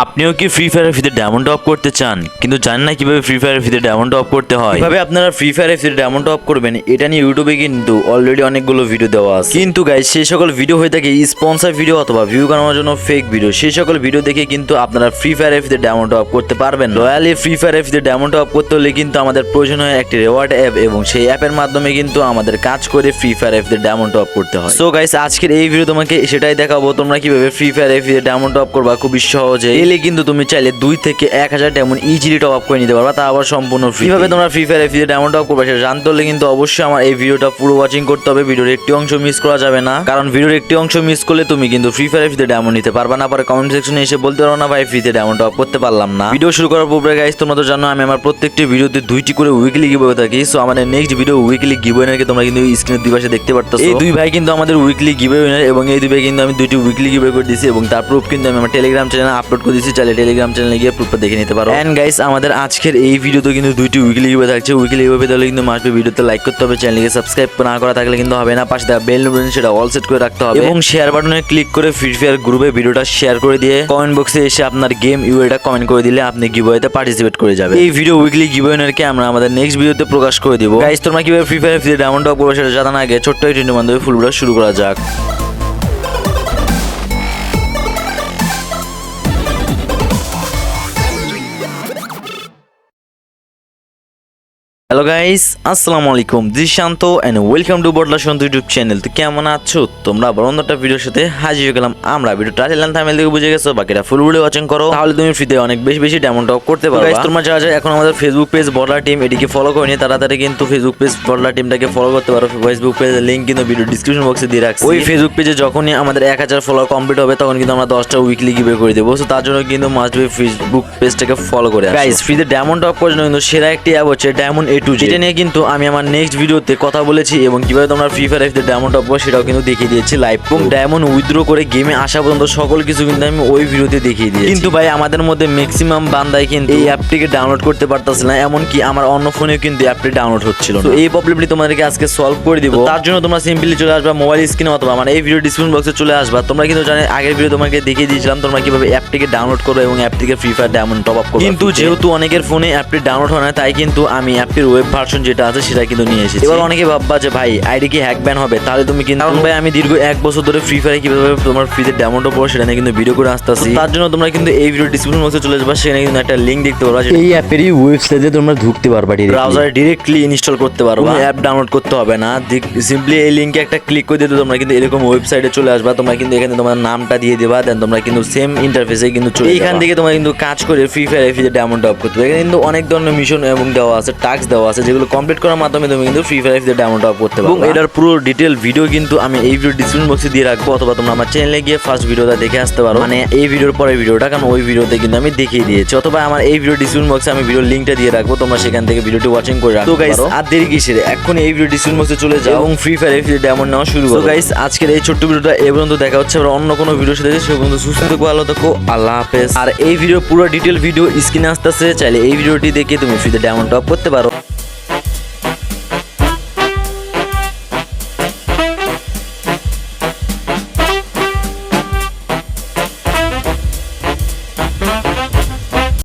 আপনিও কি free fire ফ্রিতে ডায়মন্ড অফ করতে চান? কিন্তু জানেন না কীভাবে ফ্রি ফায়ার ফ্রিতে ডায়মন্ড অফ করতে হয়? কীভাবে আপনারা ফ্রি ফায়ার ফ্রিতে ডায়মন্ড অফ করবেন এটা নিয়ে ইউটিউবে কিন্তু অলরেডি অনেকগুলো ভিডিও দেওয়া আছে। কিন্তু গাইজ সেই সকল ভিডিও হয়ে থাকে স্পন্সর ভিডিও অথবা ভিউ কামানোর জন্য ফেক ভিডিও সেই সকল ভিডিও দেখে কিন্তু আপনারা ফ্রি ফায়ার ফ্রিতে ডায়মন্ড অফ করতে পারবেন। রয়্যালি ফ্রি ফায়ার ফ্রিতে ডায়মন্ড অফ করতে হলে কিন্তু আমাদের প্রয়োজন হয় একটি রেওয়ার্ড অ্যাপ এবং সেই অ্যাপের মাধ্যমে কিন্তু আমাদের কাজ করে ফ্রি ফায়ার ফ্রিতে ডায়মন্ড অফ করতে হয়। সো গাইস আজকের এই ভিডিও তোমাকে সেটাই দেখাবো তোমরা কীভাবে ফ্রি ফায়ার ফ্রিতে ডায়মন্ড অফ করবা খুবই সহজে এলে কিন্তু তুমি চাইলে দুই থেকে এক হাজার ডায়মন্ড ইজিলি টপ আপ করে নিতে পারবা তা আবার সম্পূর্ণ ফ্রি কীভাবে তোমরা ফ্রি ফায়ার ফ্রিতে ডায়মন্ড অফ করবে সেটা জানতে হলে কিন্তু অবশ্যই আমার এই ভিডিওটা পুরো ওয়াচিং করতে হবে ভিডিওর একটি অংশ মিস করা যাবে না। কারণ ভিডিওর একটি অংশ মিস করলে তুমি কিন্তু ফ্রি ফায়ার ফ্রিতে ডায়মন্ড নিতে পারবা না পরে কমেন্ট সেকশনে এসে বলতে পারো না ভাই ফ্রিতে ডায়মন্ড অফ করতে পারলাম না। ভিডিও শুরু করার পূর্বে গাইস তোমরা তো জানো আমি আমার প্রত্যেকটি ভিডিওতে দুইটি করে উইকলি গিভ গিভওয়ে থাকি সো আমাদের নেক্সট ভিডিও উইকলি গিভওয়েনারকে তোমরা কিন্তু স্ক্রিনের দুই পাশে দেখতে পারতো এই দুই ভাই কিন্তু আমাদের উইকলি গিভওয়েনার এবং এই দুই ভাই কিন্তু আমি দুইটি উইকলি গিভওয়ে করে দিয়েছি এবং তার প্রুফ কিন্তু আমি আমার টেলিগ্রাম চ্যানেলে আপলোড করে দিয়েছি চাইলে টেলিগ্রাম চ্যানেলে গিয়ে প্রুফটা দেখে নিতে পারো। এন্ড গাইস আমাদের আজকের এই ভিডিওতে কিন্তু দুইটি উইকলি গিভওয়ে থাকছে। উইকলি গিভওয়ে তাহলে কিন্তু মাসবে ভিডিওতে লাইক করতে হবে। চ্যানেলকে সাবস্ক্রাইব না করা থাকলে কিন্তু হবে না। পাশে দেওয়া বেল নোটিফিকেশন সেটা অল সেট করে রাখতে হবে। এবং শেয়ার বাটনে ক্লিক করে ফ্রি ফায়ার গ্রুপে ভিডিওটা শেয়ার করে দিয়ে কমেন্ট বক্সে এসে আপনার গেম ইউএটা কমেন্ট করে দিলে আপনি গিভওয়েতে পার্টিসিপেট করে যাবে এই ভিডিও উইকলি গিভওয়েনারকে আমরা আমাদের নেক্সট ভিডিওতে প্রকাশ করে দিব। গাইস তোমরা কীভাবে ফ্রি ফায়ার ফ্রি ডায়মন্ড অফ করবে সেটা জানার আগে ছোট্ট একটি বান্ধবী ফুল শুরু করা যাক। হ্যালো গাইস আসসালামু আলাইকুম জি Shanto and welcome to Batla Shanto YouTube channel তো কেমন আছো? তোমরা আবার অন্য একটা ভিডিওর সাথে হাজির হয়ে গেলাম। আমরা ভিডিওটা টাইটেল থামেল থেকে বুঝে গেছো বাকিটা ফুল ভিডিও ওয়াচিং করো। তাহলে তুমি ফ্রিতে অনেক বেশি বেশি ডায়মন্ড টপ করতে পারবে। গাইস তোমরা যারা যারা এখন আমাদের ফেসবুক পেজ বটলা টিম এটিকে ফলো করে নিয়ে তাড়াতাড়ি কিন্তু ফেসবুক পেজ বটলা টিমটাকে ফলো করতে পারো। ফেসবুক পেজের লিংক কিন্তু ভিডিও ডিসক্রিপশন বক্সে দিয়ে রাখছি। ওই ফেসবুক পেজে যখনই আমাদের এক হাজার ফলোয়ার কমপ্লিট হবে তখন কিন্তু আমরা দশটা উইকলি গিভে করে দেবো। সো তার জন্য কিন্তু মাস্ট বি ফেসবুক পেজটাকে ফলো করে গাইস ফ্রিতে ডায়মন্ড টপ করার জন্য কিন্তু সেরা একটি অ্যাপ হচ্ছে ডায়মন্ড এ টু যেটা নিয়ে কিন্তু আমি আমার নেক্সট ভিডিওতে কথা বলেছি এবং কীভাবে তোমরা ফ্রি ফায়ার এফতে ডায়মন্ড করো সেটাও কিন্তু দেখিয়ে দিয়েছি লাইভ এবং ডায়মন্ড উইথড্র করে গেমে আসা পর্যন্ত সকল কিছু কিন্তু আমি ওই ভিডিওতে দেখিয়ে দিয়েছি। কিন্তু ভাই আমাদের মধ্যে ম্যাক্সিমাম বান্দাই কিন্তু এই অ্যাপটিকে ডাউনলোড করতে পারতাছিল না এমনকি আমার অন্য ফোনেও কিন্তু অ্যাপটি ডাউনলোড হচ্ছিল তো এই প্রবলেমটি তোমাদেরকে আজকে সলভ করে দিব। তার জন্য তোমরা সিম্পলি চলে আসবা মোবাইল স্ক্রিনে অথবা আমার এই ভিডিও ডিসক্রিপশন বক্সে চলে আসবা। তোমরা কিন্তু জানো আগের ভিডিও তোমাকে দেখিয়ে দিয়েছিলাম তোমরা কীভাবে অ্যাপটিকে ডাউনলোড করবে এবং অ্যাপটিকে free fire diamond top up করবে। কিন্তু যেহেতু অনেকের ফোনে অ্যাপটি ডাউনলোড হয় না তাই কিন্তু আমি অ্যাপটির ওয়েব ভার্সন যেটা আছে সেটা কিন্তু নিয়ে এসেছি। এবার অনেকে ভাববা যে ভাই আইডি কি হ্যাক ব্যান হবে? তাহলে তুমি কিন্তু কারণ ভাই আমি দীর্ঘ এক বছর ধরে ফ্রি ফায়ার কীভাবে তোমার ফ্রিতে ডায়মন্ড পড়ো সেটা নিয়ে কিন্তু ভিডিও করে আসতেছি। তার জন্য তোমরা কিন্তু এই ভিডিও ডিসক্রিপশন বক্সে চলে যাবা সেখানে কিন্তু একটা লিংক দেখতে পারবা এই অ্যাপেরই ওয়েবসাইটে তোমরা ঢুকতে পারবা ব্রাউজারে ডিরেক্টলি ইনস্টল করতে পারবা। অ্যাপ ডাউনলোড করতে হবে না। সিম্পলি এই লিংকে একটা ক্লিক করে দিতে তোমরা কিন্তু এরকম ওয়েবসাইটে চলে আসবা। তোমরা কিন্তু এখানে তোমার নামটা দিয়ে দেবা দেন তোমরা কিন্তু সেম ইন্টারফেসে কিন্তু চলে এইখান থেকে তোমরা কিন্তু কাজ করে ফ্রি ফায়ার ফ্রিতে ডায়মন্ড অফ করতে পারবে। এখানে কিন্তু অনেক ধরনের মিশন এবং দেওয়া আছে টাস্ক দেওয়া আছে যেগুলো কমপ্লিট করার মাধ্যমে তুমি কিন্তু ফ্রি ফায়ার ফ্রিতে ডায়মন্ড অফ করতে পারবে। এটার পুরো ডিটেল ভিডিও কিন্তু আমি এই ভিডিও ডিসক্রিপশন বক্সে দিয়ে রাখব অথবা তোমরা আমার চ্যানেলে গিয়ে ফার্স্ট ভিডিওটা দেখে আসতে পারো। মানে এই ভিডিওর পরে ভিডিওটা কারণ ওই ভিডিওতে কিন্তু আমি দেখিয়ে দিয়েছি। অথবা আমার এই ভিডিও ডিসক্রিপশন বক্সে আমি ভিডিও লিংকটা দিয়ে রাখব তোমরা সেখান থেকে ভিডিওটি ওয়াচিং করে রাখো গাইস আর দেরি কিসের? এখন এই ভিডিও ডিসক্রিপশন বক্সে চলে যাও। এবং ফ্রি ফায়ার ফ্রি ডায়মন্ড নেওয়া শুরু করো। গাইস আজকের এই ছোট্ট ভিডিওটা এই পর্যন্ত দেখা হচ্ছে। আবার অন্য কোনো ভিডিওর সাথে সে পর্যন্ত সুস্থ থেকো ভালো থেকো। আল্লাহ হাফেজ। আর এই ভিডিও পুরো ডিটেল ভিডিও স্ক্রিনে আসতেছে চাইলে এই ভিডিওটি দেখে তুমি ফ্রিতে ডায়মন্ড টপ করতে পারো।